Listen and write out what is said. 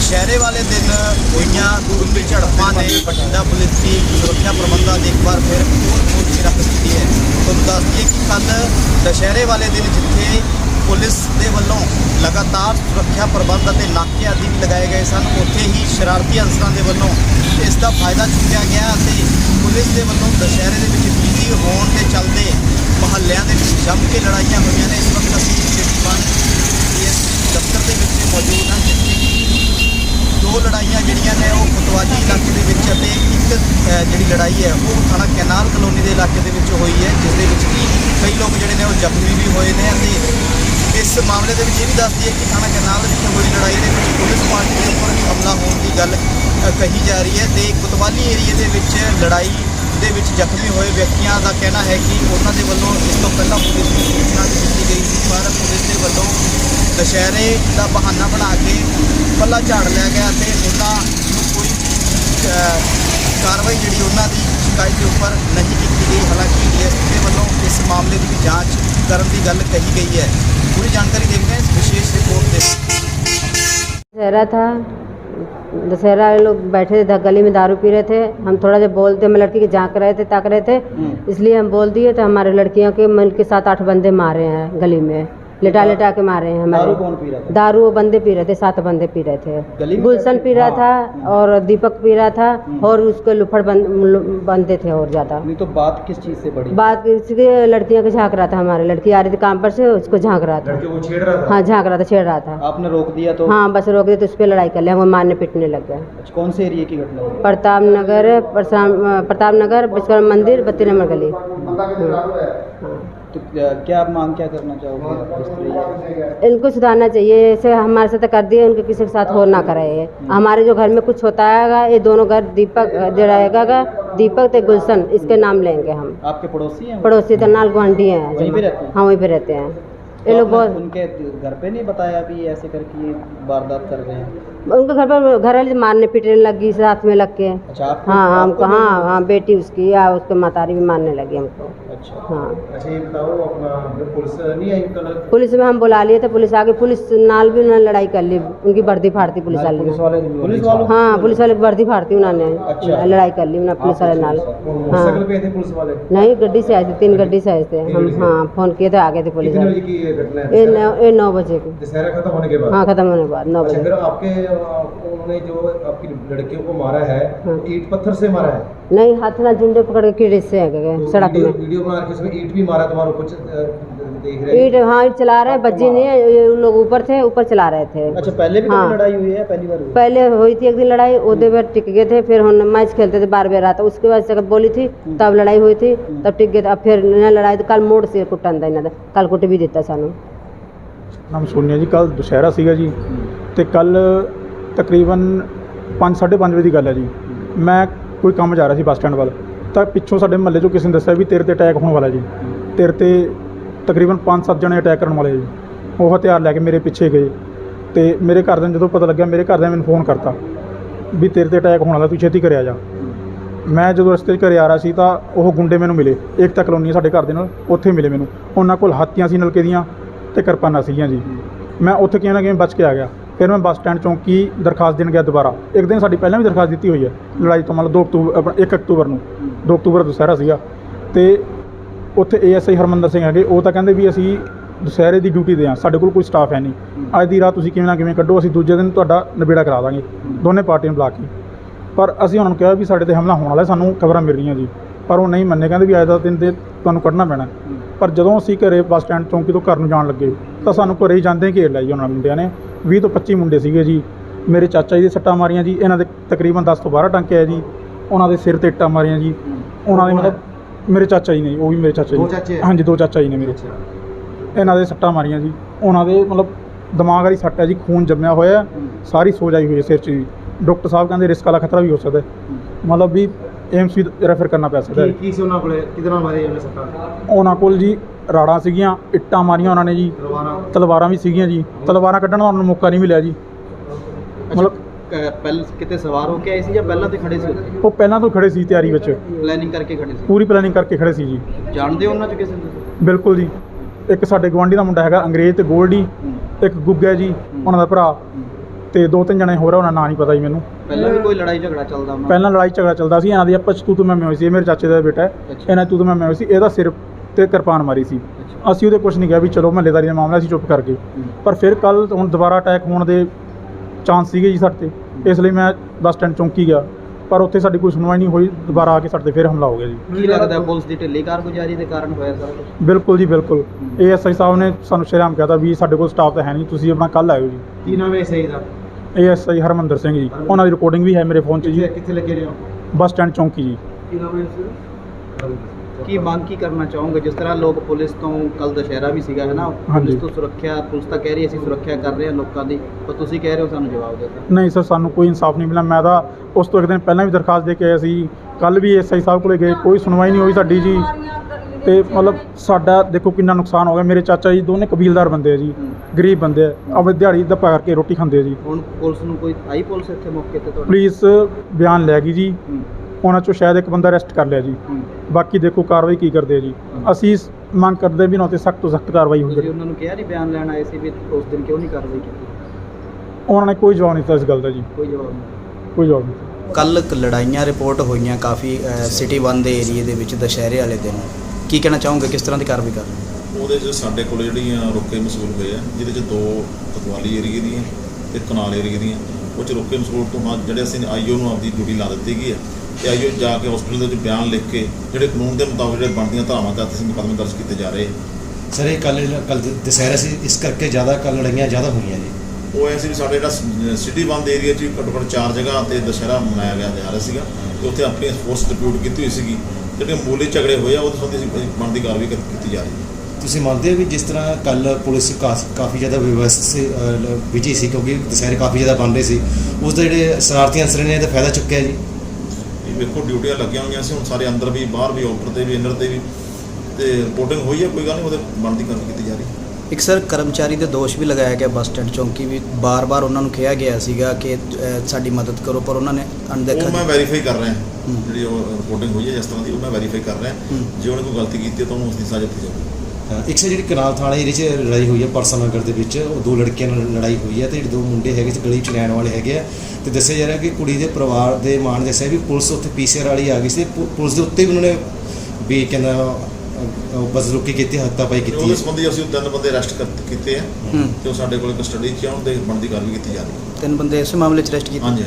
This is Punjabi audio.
ਦੁਸ਼ਹਿਰੇ ਵਾਲੇ ਦਿਨ ਹੋਈਆਂ ਗੁੰਡੀ ਝੜਪਾਂ ਨੇ ਬਠਿੰਡਾ ਪੁਲਿਸ ਦੀ ਸੁਰੱਖਿਆ ਪ੍ਰਬੰਧਾਂ ਦੀ ਇੱਕ ਵਾਰ ਫਿਰ ਖੋਲ ਖੋਲ ਰੱਖ ਦਿੱਤੀ ਹੈ। ਤੁਹਾਨੂੰ ਦੱਸ ਦਈਏ ਕਿ ਕੱਲ ਦੁਸ਼ਹਿਰੇ ਵਾਲੇ ਦਿਨ ਜਿੱਥੇ ਪੁਲਿਸ ਦੇ ਵੱਲੋਂ ਲਗਾਤਾਰ ਸੁਰੱਖਿਆ ਪ੍ਰਬੰਧ ਅਤੇ ਨਾਕੇ ਆਦਿ ਵੀ ਲਗਾਏ ਗਏ ਸਨ, ਉੱਥੇ ਹੀ ਸ਼ਰਾਰਤੀ ਅਨਸਰਾਂ ਦੇ ਵੱਲੋਂ ਇਸ ਦਾ ਫਾਇਦਾ ਚੁੱਕਿਆ ਗਿਆ ਅਤੇ ਪੁਲਿਸ ਦੇ ਵੱਲੋਂ ਦੁਸ਼ਹਿਰੇ ਦੇ ਵਿੱਚ ਬਿਜ਼ੀ ਹੋਣ ਦੇ ਚਲਦੇ ਮਹੱਲਿਆਂ ਦੇ ਵਿੱਚ ਜੰਮ ਕੇ ਲੜਾਈਆਂ ਹੋਈਆਂ ਨੇ। ਇਸ ਵਕਤ ਅਸੀਂ ਸਿਟੀ ਦਫ਼ਤਰ ਦੇ ਵਿੱਚ ਮੌਜੂਦ ਹਾਂ, ਜਿੱਥੇ ਕਿ ਦੋ ਲੜਾਈਆਂ ਜਿਹੜੀਆਂ ਨੇ ਇਲਾਕੇ ਦੇ ਵਿੱਚ ਅਤੇ ਇੱਕ ਜਿਹੜੀ ਲੜਾਈ ਹੈ, ਉਹ ਥਾਣਾ ਕੈਨਾਲ ਕਲੋਨੀ ਦੇ ਇਲਾਕੇ ਦੇ ਵਿੱਚ ਹੋਈ ਹੈ, ਜਿਸ ਦੇ ਵਿੱਚ ਕਿ ਕਈ ਲੋਕ ਜਿਹੜੇ ਨੇ ਉਹ ਜ਼ਖਮੀ ਵੀ ਹੋਏ ਨੇ ਅਤੇ ਇਸ ਮਾਮਲੇ ਦੇ ਵਿੱਚ ਇਹ ਵੀ ਦੱਸਦੀ ਹੈ ਕਿ ਥਾਣਾ ਕੈਨਾਲ ਦੇ ਵਿੱਚ ਹੋਈ ਲੜਾਈ ਦੇ ਵਿੱਚ ਪੁਲਿਸ ਪਾਰਟੀ ਦੇ ਉੱਪਰ ਹਮਲਾ ਹੋਣ ਦੀ ਗੱਲ ਕਹੀ ਜਾ ਰਹੀ ਹੈ ਤੇ ਕੁਤਵਾਲੀ ਏਰੀਏ ਦੇ ਵਿੱਚ ਲੜਾਈ ਦੇ ਵਿੱਚ ਜ਼ਖਮੀ ਹੋਏ ਵਿਅਕਤੀਆਂ ਦਾ ਕਹਿਣਾ ਹੈ ਕਿ ਉਹਨਾਂ ਦੇ ਵੱਲੋਂ ਇਸ ਤੋਂ ਪਹਿਲਾਂ ਪੁਲਿਸ ਨੂੰ ਸੂਚਨਾ ਵੀ ਦਿੱਤੀ ਗਈ ਸੀ, ਪਰ ਪੁਲਿਸ ਦੇ ਵੱਲੋਂ ਦੁਸ਼ਹਿਰੇ ਦਾ ਬਹਾਨਾ ਬਣਾ ਕੇ ਪੱਲਾ ਝਾੜ ਲਿਆ ਗਿਆ ਤੇ ਉਹਨਾਂ कार्रवाई जी उन्हों की शिकायत के उपर नहीं की गई हालाँकि डी एस पी वालों इस मामले की भी जाँच करने गल कही गई है पूरी जानकारी देखते हैं विशेष रिपोर्ट में दशहरा था दशहरा लोग बैठे थे गली में दारू पी रहे थे हम थोड़ा जब बोलते हम लड़की के झाँक रहे थे ताक रहे थे इसलिए हम बोल दिए तो हमारे लड़कियों के मन के साथ आठ बंदे मारे हैं गली में लेटा लेटा के मारे हैं दारू हमारे कौन पी रहा था? दारू वो बंदे पी रहे थे सात बंदे पी रहे थे। गुलशन पी रहा हाँ। था और दीपक पी रहा था और उसके लुफड़ बंद बंदे थे और ज़्यादा। नहीं तो बात किस चीज़ से बड़ी बात इसके लड़कियों के झाँक रहा था हमारे। लड़की आ रही थी काम पर से उसको झाँक रहा था। छेड़ रहा था? हाँ झाँक रहा था छेड़ रहा था। आपने रोक दिया तो? हाँ बस रोक दिया तो उस पर लड़ाई कर लिया वो मारने पीटने लग गया। अच्छा, कौन से एरिया की घटना है प्रताप नगर प्रताप प्रताप नगर विश्वकर्मा मंदिर बत्ती नंबर गली। तो क्या- आप मांग क्या करना चाहोगे? इनको सुधारना चाहिए ऐसे हमारे साथ कर दिए उनके किसी के साथ हो ना करे हमारे जो घर में कुछ होता है ये दोनों घर दीपक रहेगा दीपक ते गुलशन इसके नाम लेंगे हम। आपके पड़ोसी हैं पड़ोसी दरनाल गुआंढी हैं। वहीं पे रहते हैं? हाँ वहीं पे रहते हैं। तो ये लोग बहुत उनके घर पे नहीं बताया भी ऐसे करके वारदात कर रहे हैं? उनके घर पर घर वाले मारने पीटने लगी साथ में लग के। अच्छा हाँ हमको हाँ हाँ बेटी उसकी या उसके मातारी भी मारने लगी हमको। अच्छा। हाँ। अच्छा ये बताओ अपना पुलिस नहीं आई कल पुलिस में हम बुला लिए थे पुलिस आगे पुलिस नाल भी उन्होंने लड़ाई कर ली उनकी वर्दी फाड़ती पुलिस वाले ने। वाले पुलिस वालों हाँ पुलिस वाले वर्दी फाड़ती उन्होंने अच्छा। लड़ाई कर ली उन्होंने पुलिस वाले नाल। हाँ। पे थे पुलिस वाले? नहीं गड्डी से आए थे तीन गड्डी से आए थे। हम हाँ फ़ोन किए थे आगे थे पुलिस वाले। ये घटना ये है नौ बजे की। दशहरा खत्म होने के हाँ खत्म होने के बाद नौ अच्छा बजे। आपके उन्होंने जो आपकी लड़कियों को मारा है हाँ। ईट पत्थर से मारा है नहीं हाथ ना झुंडे पकड़ के कीड़े से गए तो सड़क वीडियो, में वीडियो बना के उसमें ईट भी मारा तुम्हारे कुछ देख रहे ईट हाँ ईट चला रहे बच्ची नहीं है ये उन लोग ऊपर थे ऊपर चला रहे थे अच्छा पहले भी हाँ। कभी लड़ाई हुई है पहली बार हुई पहले हुई थी एक दिन लड़ाई ओदे बार टिक गए थे फिर हम मैच खेलते थे बार बार रात उसके बाद से बोली थी तब लड़ाई हुई थी तब टिक गए थे अब फिर न लड़ाई तो कल मोड़ से कुटन था इन्हों ਦਾ ਕੱਲ ਕੁੱਟ ਵੀ ਦਿੱਤਾ ਸਾਨੂੰ ਨਾਮ ਸੋਨੀਆ ਜੀ ਕੱਲ ਦੁਸ਼ਹਿਰਾ ਸੀਗਾ ਜੀ ਤੇ ਕੱਲ ਤਕਰੀਬਨ 5:30 ਵਜੇ ਦੀ ਗੱਲ ਹੈ ਜੀ। ਮੈਂ ਕੋਈ ਕੰਮ ਜਾ ਰਿਹਾ ਸੀ ਬੱਸ ਸਟੈਂਡ ਵੱਲ। ਤਾਂ ਪਿੱਛੋਂ ਸਾਡੇ ਮਹੱਲੇ ਚੋਂ ਕਿਸੇ ਨੇ ਦੱਸਿਆ ਵੀ ਤੇਰੇ ਤੇ ਅਟੈਕ ਹੋਣ ਵਾਲਾ ਜੀ। ਤੇਰੇ ਤੇ ਤਕਰੀਬਨ 5-7 ਜਣੇ ਅਟੈਕ ਕਰਨ ਵਾਲੇ ਜੀ। ਉਹ ਹਥਿਆਰ ਲੈ ਕੇ ਮੇਰੇ ਪਿੱਛੇ ਗਏ। ਤੇ ਮੇਰੇ ਘਰਦਿਆਂ ਨੂੰ ਜਦੋਂ ਪਤਾ ਲੱਗਿਆ, ਮੇਰੇ ਘਰਦਿਆਂ ਮੈਨੂੰ ਫੋਨ ਕਰਤਾ ਵੀ ਤੇਰੇ ਤੇ ਅਟੈਕ ਹੋਣ ਵਾਲਾ, ਤੂੰ ਛੇਤੀ ਘਰੇ ਆ ਜਾ। ਮੈਂ ਜਦੋਂ ਰਸਤੇ 'ਚ ਘਰੇ ਆ ਰਿਹਾ ਸੀ ਤਾਂ ਉਹ ਗੁੰਡੇ ਮੈਨੂੰ ਮਿਲੇ। ਏਕਤਾ ਕਲੋਨੀ ਸਾਡੇ ਘਰ ਦੇ ਨਾਲ, ਉੱਥੇ ਮਿਲੇ ਮੈਨੂੰ। ਉਹਨਾਂ ਕੋਲ ਹਾਥੀਆਂ ਸੀ, ਨਲਕੇ ਦੀਆਂ ਤੇ ਕਿਰਪਾਨਾਂ ਸੀਗੀਆਂ ਜੀ। ਮੈਂ ਉੱਥੇ ਕਿਵੇਂ ਨਾ ਕਿਵੇਂ ਬਚ ਕੇ ਆ ਗਿਆ। ਫਿਰ ਮੈਂ ਬੱਸ ਸਟੈਂਡ ਚੌਂਕੀ ਦਰਖਾਸਤ ਦੇਣ ਗਿਆ ਦੁਬਾਰਾ। ਇੱਕ ਦਿਨ ਸਾਡੀ ਪਹਿਲਾਂ ਵੀ ਦਰਖਾਸਤ ਦਿੱਤੀ ਹੋਈ ਹੈ, ਲੜਾਈ ਤੋਂ ਮਤਲਬ 2 ਅਕਤੂਬਰ, ਆਪਣਾ 1 ਅਕਤੂਬਰ ਨੂੰ। 2 ਅਕਤੂਬਰ ਦੁਸਹਿਰਾ ਸੀਗਾ। ਤੇ ਉੱਥੇ ਏਐਸਆਈ ਹਰਮੰਦਰ ਸਿੰਘ ਹੈਗੇ, ਉਹ ਤਾਂ ਕਹਿੰਦੇ ਵੀ ਅਸੀਂ ਦੁਸਹਿਰੇ ਦੀ ਡਿਊਟੀ ਦੇ ਆ ਸਾਡੇ ਕੋਲ ਕੋਈ ਸਟਾਫ ਹੈ ਨਹੀਂ। ਅੱਜ ਦੀ ਰਾਤ ਤੁਸੀਂ ਕਿਵੇਂ ਨਾ ਕਿਵੇਂ ਕੱਢੋ, ਅਸੀਂ ਦੂਜੇ ਦਿਨ ਤੁਹਾਡਾ ਨਿਬੇੜਾ ਕਰਾ ਦਾਂਗੇ। ਦੋਨੇ ਪਾਰਟੀਆਂ ਨੂੰ ਬੁਲਾ ਕੇ। ਪਰ ਅਸੀਂ ਉਹਨਾਂ ਨੂੰ ਕਿਹਾ ਵੀ ਸਾਡੇ ਤੇ ਹਮਲਾ ਹੋਣ ਵਾਲਾ ਸਾਨੂੰ ਖਬਰਾਂ ਮਿਲ ਰਹੀਆਂ ਜੀ। ਪਰ ਉਹ ਨਹੀਂ ਮੰਨੇ, ਕਹਿੰਦੇ ਵੀ ਅੱਜ ਦਾ ਦਿਨ ਤੇ ਤੁਹਾਨੂੰ ਕੱਢਣਾ ਪੈਣਾ ਪਰ ਜਦੋਂ ਅਸੀਂ ਘਰੇ ਬੱਸ ਸਟੈਂਡ ਚੌਂਕੀ ਤੋਂ ਘਰ ਨੂੰ ਜਾਣ ਲੱਗੇ, ਤਾਂ ਸਾਨੂੰ ਘਰੇ ਹੀ ਜਾਂਦੇ ਹੀ ਘੇਰ ਲਿਆ ਜੀ ਉਹਨਾਂ ਮੁੰਡਿਆਂ ਨੇ। 20 ਤੋਂ 25 ਮੁੰਡੇ ਸੀਗੇ ਜੀ। ਮੇਰੇ ਚਾਚਾ ਜੀ ਦੇ ਸੱਟਾਂ ਮਾਰੀਆਂ ਜੀ। ਇਹਨਾਂ ਦੇ ਤਕਰੀਬਨ 10 ਤੋਂ 12 ਟਾਂਕੇ ਆ ਜੀ। ਉਹਨਾਂ ਦੇ ਸਿਰ ਤੇ ਇੱਟਾਂ ਮਾਰੀਆਂ ਜੀ। ਉਹਨਾਂ ਦੇ ਮਤਲਬ ਮੇਰੇ ਚਾਚਾ ਜੀ ਨੇ ਉਹ ਵੀ ਮੇਰੇ ਚਾਚਾ ਜੀ ਦੋ ਚਾਚੇ ਆ? ਹਾਂਜੀ ਦੋ ਚਾਚਾ ਜੀ ਨੇ ਮੇਰੇ। ਇਹਨਾਂ ਦੇ ਸੱਟਾਂ ਮਾਰੀਆਂ ਜੀ। ਉਹਨਾਂ ਦੇ ਮਤਲਬ ਦਿਮਾਗ ਵਾਲੀ ਸੱਟ ਹੈ ਜੀ। ਖੂਨ ਜੰਮਿਆ ਹੋਇਆ ਹੈ, ਸਾਰੀ ਸੋਜ ਆਈ ਹੋਈ ਹੈ ਸਿਰ 'ਚ ਜੀ। ਡਾਕਟਰ ਸਾਹਿਬ ਕਹਿੰਦੇ ਰਿਸਕ ਵਾਲਾ ਖਤਰਾ ਵੀ ਹੋ ਸਕਦਾ ਹੈ। ਮਤਲਬ ਵੀ ਏਮਸ ਵੀ ਰੈਫਰ ਕਰਨਾ ਪੈ ਸਕਦਾ ਕੀ ਹੈ। ਕੀ ਸੀ ਉਹਨਾਂ ਕੋਲੇ? ਕਿਹਦੇ ਨਾਲ ਮਾਰੇ ਉਹਨੇ ਸੱਟਾਂ? ਉਹਨਾਂ ਕੋਲ ਜੀ ਰਾੜਾਂ ਸੀਗੀਆਂ ਇੱਟਾਂ ਮਾਰੀਆਂ ਉਹਨਾਂ ਨੇ ਜੀ। ਤਲਵਾਰਾਂ। ਵੀ ਸੀਗੀਆਂ ਜੀ। ਤਲਵਾਰਾਂ ਕੱਢਣ ਦਾ ਉਹਨਾਂ ਨੂੰ ਮੌਕਾ ਨਹੀਂ ਮਿਲਿਆ ਜੀ। ਮਤਲਬ ਪਹਿਲ ਕਿਤੇ ਸਵਾਰ ਹੋ ਕੇ ਆਏ ਸੀ ਜਾਂ ਪਹਿਲਾਂ ਤੇ ਖੜੇ ਸੀ ਉਹ ਪਹਿਲਾਂ ਤੋਂ ਖੜੇ ਸੀ ਤਿਆਰੀ ਵਿੱਚ। ਪਲੈਨਿੰਗ ਕਰਕੇ ਖੜੇ ਸੀ? ਪੂਰੀ ਪਲੈਨਿੰਗ ਕਰਕੇ ਖੜੇ ਸੀ ਜੀ। ਜਾਣਦੇ ਹੋ ਉਹਨਾਂ ਚ ਕਿਸੇ ਨੂੰ? ਬਿਲਕੁਲ ਜੀ। ਇੱਕ ਸਾਡੇ ਗਵਾਂਢੀ ਦਾ ਮੁੰਡਾ ਹੈਗਾ ਅੰਗਰੇਜ਼ ਤੇ ਗੋਲਡੀ। ਇੱਕ ਗੁੱਗਾ ਜੀ ਉਹਨਾਂ ਦਾ ਭਰਾ। ਤੇ ਦੋ ਤਿੰਨ ਜਣੇ ਹੋਰ ਆ ਉਹਨਾਂ ਨਾਂ ਨਹੀਂ ਪਤਾ ਜੀ ਮੈਨੂੰ। ਪਹਿਲਾਂ ਵੀ ਕੋਈ ਲੜਾਈ ਝਗੜਾ ਚੱਲਦਾ ਉਹਨਾਂ ਪਹਿਲਾਂ ਲੜਾਈ ਝਗੜਾ ਚੱਲਦਾ ਸੀ ਇਹਨਾਂ ਦੀ ਆਪਸ 'ਚ ਤੂੰ ਤੂੰ ਮੈਂ ਮੈਂ ਹੋਈ ਸੀ ਇਹ ਮੇਰੇ ਚਾਚੇ ਦਾ ਬੇਟਾ ਹੈ। ਇਹਨਾਂ ਤੂੰ ਤੂੰ ਮੈਂ ਮੈਂ ਹੋਈ ਸੀ ਇਹਦਾ ਸਿਰ ਤੇ ਕਿਰਪਾਨ ਮਾਰੀ ਸੀ। ਅਸੀਂ ਉਹਦੇ ਕੁਝ ਨਹੀਂ ਕਿਹਾ ਵੀ ਚਲੋ ਮਹੱਲੇਦਾਰੀ ਦਾ ਮਾਮਲਾ ਸੀ ਚੁੱਪ ਕਰ ਗਏ ਪਰ ਫਿਰ ਕੱਲ ਹੁਣ ਦੁਬਾਰਾ ਅਟੈਕ ਹੋਣ ਦੇ ਚਾਂਸ ਸੀਗੇ ਜੀ ਸਾਡੇ ਤੇ। ਇਸ ਲਈ ਮੈਂ ਬੱਸ ਸਟੈਂਡ ਚੌਂਕੀ ਗਿਆ। ਪਰ ਉੱਥੇ ਸਾਡੀ ਕੋਈ ਸੁਣਵਾਈ ਨਹੀਂ ਹੋਈ। ਦੁਬਾਰਾ ਆ ਕੇ ਸਾਡੇ ਤੇ ਫਿਰ ਹਮਲਾ ਹੋ ਗਿਆ ਜੀ। ਕੀ ਲੱਗਦਾ ਪੁਲਿਸ ਦੀ ਢਿੱਲੀ ਕਾਰਗੁਜ਼ਾਰੀ ਦੇ ਕਾਰਨ ਹੋਇਆ ਸਾਰਾ ਕੁਝ ਬਿਲਕੁਲ ਜੀ ਬਿਲਕੁਲ। ਏਐਸਆਈ ਸਾਹਿਬ ਨੇ ਸਾਨੂੰ ਸ਼ਰੇਆਮ ਕਹਿਤਾ ਵੀ ਸਾਡੇ ਕੋਲ ਸਟਾਫ ਤਾਂ ਹੈ ਨਹੀਂ। ਤੁਸੀਂ ਆਪਣਾ ਕੱਲ ਆਇਓ ਜੀ। ਕੀ ਨਾਮ ਹੈ ਸਹੀ ਦਾ? ਏਐਸਆਈ ਹਰਮੰਦਰ ਸਿੰਘ ਜੀ। ਉਹਨਾਂ ਦੀ ਰਿਕਾਰਡਿੰਗ ਵੀ ਹੈ ਮੇਰੇ ਫੋਨ 'ਚ ਜੀ। ਕਿੱਥੇ ਕਿੱਥੇ ਲੱਗੇ ਰਹੇ ਹੋ? ਬੱਸ ਸਟੈਂਡ ਚੌਂਕੀ ਜੀ। ਕੀ ਨਾਮ ਹੈ ਸਰ ਕੀ ਮੰਗ ਕੀ ਕਰਨਾ ਚਾਹੋਗੇ? ਜਿਸ ਤਰ੍ਹਾਂ ਲੋਕ ਪੁਲਿਸ ਤੋਂ ਕੱਲ ਦੁਸ਼ਹਿਰਾ ਵੀ ਸੀਗਾ ਹੈ ਨਾ। ਪੁਲਿਸ ਤੋਂ ਸੁਰੱਖਿਆ ਪੁਲਿਸ ਤਾਂ ਕਹਿ ਰਹੀ ਅਸੀਂ ਸੁਰੱਖਿਆ ਕਰ ਰਹੇ ਹਾਂ ਲੋਕਾਂ ਦੀ। ਪਰ ਤੁਸੀਂ ਕਹਿ ਰਹੇ ਹੋ ਸਾਨੂੰ ਜਵਾਬ ਦੇ ਦਿੱਤਾ ਨਹੀਂ ਸਰ ਸਾਨੂੰ ਕੋਈ ਇਨਸਾਫ ਨਹੀਂ ਮਿਲਿਆ। ਮੈਂ ਤਾਂ ਉਸ ਤੋਂ ਇੱਕ ਦਿਨ ਪਹਿਲਾਂ ਵੀ ਦਰਖਾਸਤ ਦੇ ਕੇ ਆਇਆ ਸੀ। ਕੱਲ ਵੀ ਐਸਆਈ ਸਾਹਿਬ ਕੋਲੇ ਗਏ ਕੋਈ ਸੁਣਵਾਈ ਨਹੀਂ ਹੋਈ ਸਾਡੀ ਜੀ। ਤੇ ਮਤਲਬ ਸਾਡਾ ਦੇਖੋ ਕਿੰਨਾ ਨੁਕਸਾਨ ਹੋ ਗਿਆ। ਮੇਰੇ ਚਾਚਾ ਜੀ ਦੋਨੇ ਕਬੀਲਦਾਰ ਬੰਦੇ ਆ ਜੀ। ਗਰੀਬ ਬੰਦੇ ਆ। ਆਪਣੀ ਦਿਹਾੜੀ ਦਾ ਪਾ ਕਰਕੇ ਰੋਟੀ ਖਾਂਦੇ ਆ ਜੀ। ਹੁਣ ਪੁਲਿਸ ਨੂੰ ਕੋਈ ਆਈ ਪੁਲਿਸ ਇੱਥੇ ਮੌਕੇ ਤੇ ਤੁਹਾਡੇ? ਪੁਲਿਸ ਬਿਆਨ ਲੈ ਗਈ ਜੀ। ਉਹਨਾਂ ਚੋਂ ਸ਼ਾਇਦ ਇੱਕ ਬੰਦਾ ਅਰੈਸਟ ਕਰ ਲਿਆ ਜੀ। ਬਾਕੀ ਦੇਖੋ ਕਾਰਵਾਈ ਕੀ ਕਰਦੇ ਆ ਜੀ। ਅਸੀਂ ਮੰਗ ਕਰਦੇ ਵੀ ਨਾ ਤੇ ਸਖਤ ਤੋਂ ਸਖਤ ਕਾਰਵਾਈ ਹੋਵੇ ਤੁਸੀਂ ਉਹਨਾਂ ਨੂੰ ਕਿਹਾ ਨਹੀਂ ਬਿਆਨ ਲੈਣ ਆਏ ਸੀ ਵੀ ਉਸ ਦਿਨ ਕਿਉਂ ਨਹੀਂ ਕਾਰਵਾਈ ਕੀਤੀ? ਉਹਨਾਂ ਨੇ ਕੋਈ ਜਵਾਬ ਨਹੀਂ ਦਿੱਤਾ ਇਸ ਗੱਲ ਦਾ ਜੀ। ਕੋਈ ਜਵਾਬ ਨਹੀਂ। ਕੋਈ ਜਵਾਬ ਨਹੀਂ ਕੱਲ ਲੜਾਈਆਂ ਰਿਪੋਰਟ ਹੋਈਆਂ ਕਾਫੀ ਸਿਟੀ 1 ਦੇ ਏਰੀਏ ਦੇ ਵਿੱਚ ਦੁਸ਼ਹਿਰੇ ਵਾਲੇ ਦਿਨ। ਕੀ ਕਹਿਣਾ ਚਾਹੋਗੇ? ਕਿਸ ਤਰ੍ਹਾਂ ਦੀ ਕਾਰਵਾਈ ਕਰ ਰਹੇ? ਉਹਦੇ 'ਚ ਸਾਡੇ ਕੋਲ ਜਿਹੜੀਆਂ ਰੁਕੇ ਮਸੂਲ ਹੋਏ ਆ ਜਿਹਦੇ 'ਚ ਦੋ ਕਤਵਾਲੀ ਏਰੀਏ ਦੀਆਂ ਤੇ ਕਨਾਲ ਏਰੀਏ ਦੀਆਂ ਉਹ 'ਚ ਰੁਕੇ ਮਸੂਲ ਤੋਂ ਬਾਅਦ ਜਿਹੜੇ ਅਸੀਂ ਆਈਓ ਨੂੰ ਆਪਦੀ ਡਿਊਟੀ ਲਾ ਦਿੱਤੀ ਗਈ ਹੈ ਆਈਓ ਜਾ ਕੇ ਹਸਪੀਟਲ ਦੇ ਵਿੱਚ ਬਿਆਨ ਲਿਖ ਕੇ ਜਿਹੜੇ ਕਾਨੂੰਨ ਦੇ ਮੁਤਾਬਕ ਜਿਹੜੇ ਬਣਦੀਆਂ ਧਾਰਾਵਾਂ ਤਹਿਤ ਅਸੀਂ ਮੁਕੱਦਮੇ ਦਰਜ ਕੀਤੇ ਜਾ ਰਹੇ। ਸਰ ਇਹ ਕੱਲ ਕੱਲ ਦੁਸਹਿਰਾ ਸੀ ਇਸ ਕਰਕੇ ਜ਼ਿਆਦਾ ਕੱਲ ਲੜਾਈਆਂ ਜ਼ਿਆਦਾ ਹੋਈਆਂ ਜੀ। ਉਹ ਐ ਸੀ ਵੀ ਸਾਡੇ ਜਿਹੜਾ ਸਿਟੀ ਬੰਦ ਏਰੀਆ 'ਚ ਘੱਟੋ ਘੱਟ ਚਾਰ ਜਗ੍ਹਾ ਤੇ ਦੁਸ਼ਹਿਰਾ ਮਨਾਇਆ ਗਿਆ ਜਾ ਰਿਹਾ ਸੀਗਾ। ਤੇ ਉੱਥੇ ਆਪਣੀ ਫੋਰਸ ਡਿਪਿਊਟ ਕੀਤੀ ਹੋਈ ਸੀਗੀ। ਜਿਹੜੇ ਮੂਲੇ ਝਗੜੇ ਹੋਏ ਆ ਉਹਦੇ ਸੰਬੰਧੀ ਅਸੀਂ ਬਣਦੀ ਕਾਰਵਾਈ ਕਰ- ਕੀਤੀ ਜਾ ਰਹੀ ਹੈ। ਤੁਸੀਂ ਮੰਨਦੇ ਹੋ ਵੀ ਜਿਸ ਤਰ੍ਹਾਂ ਕੱਲ ਪੁਲਿਸ ਕਾਫੀ ਜ਼ਿਆਦਾ ਵਿਵਸਥਿਤ ਸੀ ਵਿਜੀ ਸੀ ਕਿਉਂਕਿ ਦੁਸਹਿਰੇ ਕਾਫੀ ਜ਼ਿਆਦਾ ਬਣ ਰਹੇ ਸੀ। ਉਸ ਦੇ ਜਿਹੜੇ ਸ਼ਰਾਰਤੀ ਅਨਸਰ ਨੇ ਇਹਦਾ ਫਾਇਦਾ ਚੁੱਕਿਆ ਜੀ। ਵੇਖੋ ਡਿਊਟੀਆਂ ਲੱਗੀਆਂ ਹੋਈਆਂ ਸੀ ਹੁਣ ਸਾਰੇ ਅੰਦਰ ਵੀ ਬਾਹਰ ਵੀ ਆਊਟਰ ਤੇ ਵੀ ਇਨਰ ਤੇ ਵੀ ਤੇ ਰਿਪੋਰਟਿੰਗ ਹੋਈ ਹੈ ਕੋਈ ਗੱਲ ਨਹੀਂ ਉਹਦੇ ਬਣਦੀ ਕਾਰਵਾਈ ਕੀਤੀ ਜਾ ਰਹੀ ਹੈ ਇੱਕ ਸਰ ਕਰਮਚਾਰੀ ਦੇ ਦੋਸ਼ ਵੀ ਲਗਾਇਆ ਗਿਆ ਬੱਸ ਸਟੈਂਡ ਚੌਂਕੀ ਵੀ ਬਾਰ-ਬਾਰ ਉਹਨਾਂ ਨੂੰ ਕਿਹਾ ਗਿਆ ਸੀਗਾ ਕਿ ਸਾਡੀ ਮਦਦ ਕਰੋ ਪਰ ਉਹਨਾਂ ਨੇ ਅਣਦੇਖਾ ਉਹ ਮੈਂ ਵੈਰੀਫਾਈ ਕਰ ਰਿਹਾ। ਜਿਹੜੀ ਉਹ ਰਿਪੋਰਟਿੰਗ ਹੋਈ ਹੈ ਜਿਸ ਤਰ੍ਹਾਂ ਦੀ ਉਹ ਮੈਂ ਵੈਰੀਫਾਈ ਕਰ ਰਿਹਾ ਹੂੰ। ਜੇ ਉਹਨੇ ਕੋਈ ਗਲਤੀ ਕੀਤੀ ਹੈ ਤਾਂ ਉਹਨੂੰ ਉਸ ਦੀ ਸਜ਼ਾ ਦਿੱਤੀ ਇੱਕ ਸੇ ਜਿਹੜੀ ਕਨਾਲ ਥਾਣੇ ਏਰੀਏ 'ਚ ਲੜਾਈ ਹੋਈ ਹੈ ਪਰਸਾ ਨਗਰ ਦੇ ਵਿੱਚ ਉਹ ਦੋ ਲੜਕੀਆਂ ਨਾਲ ਲੜਾਈ ਹੋਈ ਹੈ ਤੇ ਜਿਹੜੇ ਦੋ ਮੁੰਡੇ ਹੈਗੇ ਸੀ ਗਲੀ 'ਚ ਰਹਿਣ ਵਾਲੇ ਹੈਗੇ ਆ। ਤੇ ਦੱਸਿਆ ਜਾ ਰਿਹਾ ਕਿ ਕੁੜੀ ਦੇ ਪਰਿਵਾਰ ਦੇ ਮਾਂ ਨੇ ਦੱਸਿਆ ਵੀ ਪੁਲਿਸ ਉੱਥੇ ਪੀਸੀਆਰ ਵਾਲੀ ਆ ਗਈ ਸੀ ਪੁਲਿਸ ਦੇ ਉੱਤੇ ਵੀ ਉਹਨਾਂ ਨੇ ਵੀ ਕਹਿੰਦਾ ਅਹ, ਅਹ, ਬਸ ਰੁਕੀ ਕੀਤੀ ਹੱਤਾਪਾਈ ਕੀਤੀ ਉਹਦੇ ਸੰਬੰਧੀ ਅਸੀਂ ਤਿੰਨ ਬੰਦੇ ਅਰੈਸਟ ਕੀਤੇ ਆ ਹੂੰ। ਤੇ ਉਹ ਸਾਡੇ ਕੋਲ ਕਸਟਡੀ 'ਚ ਆ ਉਹਦੇ ਬਣਦੀ ਕਾਰਵਾਈ ਕੀਤੀ ਜਾ ਰਹੀ ਹੈ। ਤਿੰਨ ਬੰਦੇ ਇਸੇ ਮਾਮਲੇ 'ਚ ਅਰੈਸਟ ਕੀਤੇ? ਹਾਂਜੀ।